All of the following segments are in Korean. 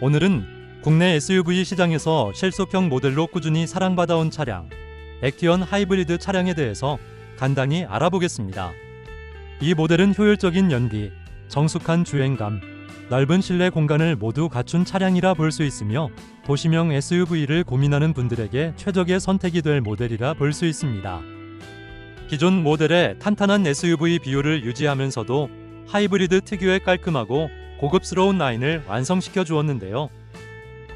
오늘은 국내 SUV 시장에서 실속형 모델로 꾸준히 사랑받아온 차량 액티언 하이브리드 차량에 대해서 간단히 알아보겠습니다. 이 모델은 효율적인 연비, 정숙한 주행감, 넓은 실내 공간을 모두 갖춘 차량이라 볼 수 있으며 도시명 SUV를 고민하는 분들에게 최적의 선택이 될 모델이라 볼 수 있습니다. 기존 모델의 탄탄한 SUV 비율을 유지하면서도 하이브리드 특유의 깔끔하고 고급스러운 라인을 완성시켜 주었는데요.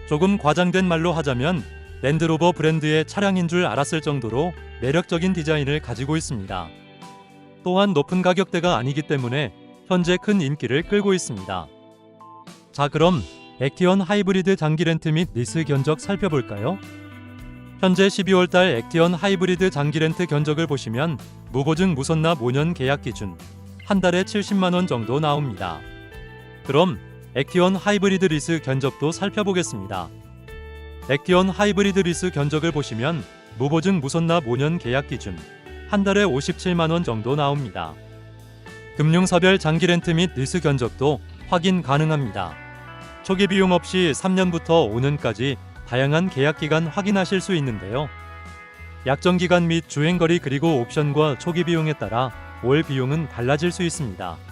조금 과장된 말로 하자면 랜드로버 브랜드의 차량인 줄 알았을 정도로 매력적인 디자인을 가지고 있습니다. 또한 높은 가격대가 아니기 때문에 현재 큰 인기를 끌고 있습니다. 자, 그럼 액티언 하이브리드 장기 렌트 및 리스 견적 살펴볼까요? 현재 12월 달 액티언 하이브리드 장기 렌트 견적을 보시면 무보증 무선납 5년 계약 기준 한 달에 70만 원 정도 나옵니다. 그럼 액티언 하이브리드 리스 견적도 살펴보겠습니다. 액티언 하이브리드 리스 견적을 보시면 무보증 무선납 5년 계약 기준 한 달에 57만 원 정도 나옵니다. 금융사별 장기 렌트 및 리스 견적도 확인 가능합니다. 초기 비용 없이 3년부터 5년까지 다양한 계약 기간 확인하실 수 있는데요. 약정 기간 및 주행 거리 그리고 옵션과 초기 비용에 따라 월 비용은 달라질 수 있습니다.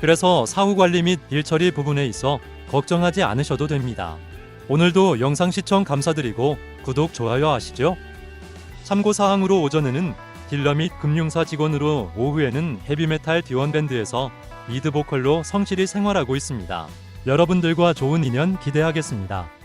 그래서 사후 관리 및 일 처리 부분에 있어 걱정하지 않으셔도 됩니다. 오늘도 영상 시청 감사드리고 구독, 좋아요 하시죠. 참고 사항으로 오전에는 딜러 및 금융사 직원으로 오후에는 헤비메탈 디원밴드에서 리드 보컬로 성실히 생활하고 있습니다. 여러분들과 좋은 인연 기대하겠습니다.